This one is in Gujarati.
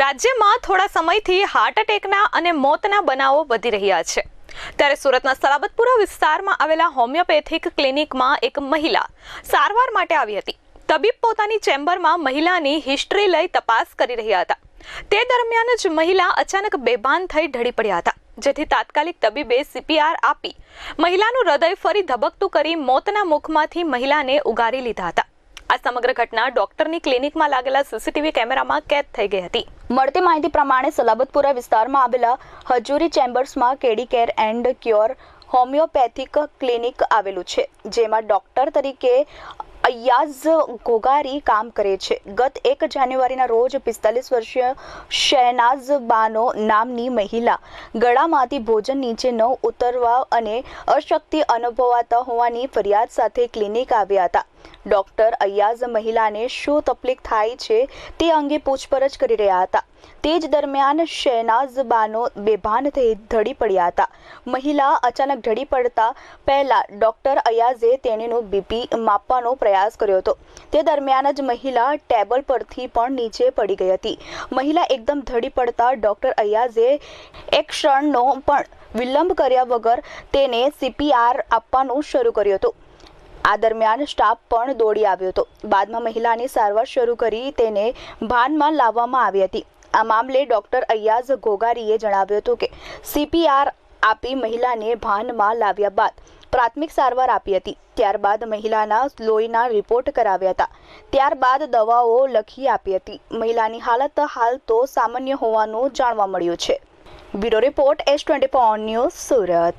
રાજ્યમાં થોડા સમયથી હાર્ટ એટેકના અને મોતના બનાવો વધી રહ્યા છે. ત્યારે સુરતના સલાબતપુરા વિસ્તારમાં આવેલા હોમિયોપેથિક ક્લિનિકમાં એક મહિલા સારવાર માટે આવી હતી. તબીબ પોતાની ચેમ્બરમાં મહિલાની હિસ્ટ્રી લઈ તપાસ કરી રહ્યા હતા. તે દરમિયાન જ મહિલા અચાનક બેભાન થઈ ઢળી પડ્યા હતા. જેથી તાત્કાલિક તબીબે સીપીઆર આપી મહિલાનું હૃદય ફરી ધબકતું કરી મોતના મુખમાંથી મહિલાને ઉગારી લીધા હતા. આ સમગ્ર ઘટના ડોક્ટરની ક્લિનિકમાં લાગેલા સીસીટીવી કેમેરામાં કેદ થઈ ગઈ હતી. મળતી માહિતી પ્રમાણે સલાબતપુરા વિસ્તારમાં આવેલા Hajuri ચેમ્બર્સમાં KD care and cure homoeopathic clinic આવેલું છે, જેમાં ડોક્ટર તરીકે અયાઝ ગોગારી કામ કરે છે. ગત એક જાન્યુઆરીના રોજ પિસ્તાલીસ વર્ષીય શહેનાઝ બાનો નામની મહિલા ગળામાંથી ભોજન નીચે ન ઉતરવા અને અશક્તિ અનુભવાતા હોવાની ફરિયાદ સાથે ક્લિનિક આવ્યા હતા. ડોક્ટર અયાઝ મહિલાને શું તકલીફ થાય છે તે અંગે પૂછપરછ કરી રહ્યા હતા. તે જ દરમિયાન શહેનાઝ બાનો બેભાન થઈ ધડી પડ્યા હતા. મહિલા અચાનક ઢળી પડતા પહેલા ડોક્ટર અયાઝે તેણીનું બીપી માપવાનો પ્રયાસ કર્યો હતો. તે દરમિયાન જ મહિલા ટેબલ પરથી પણ નીચે પડી ગઈ હતી. મહિલા એકદમ ધડી પડતા ડોક્ટર અયાઝે એક ક્ષણનો પણ વિલંબ કર્યા વગર તેને સીપીઆર આપવાનું શરૂ કર્યું હતું. આ દરમિયાન સ્ટાફ પણ દોડી આવ્યો હતો. બાદમાં મહિલાની સારવાર શરૂ કરી તેને ભાનમાં લાવવામાં આવી હતી. આ મામલે ડોક્ટર અયાઝ ઘોઘારીએ જણાવ્યું હતું કે સીપીઆર આપી મહિલાને ભાનમાં લાવ્યા બાદ પ્રાથમિક સારવાર આપી હતી. ત્યારબાદ મહિલાના લોહીના રિપોર્ટ કરાવ્યા હતા. ત્યારબાદ દવાઓ લખી આપી હતી. મહિલાની હાલત હાલ તો સામાન્ય હોવાનું જાણવા મળ્યું છે. Bureau report S twenty news Surat.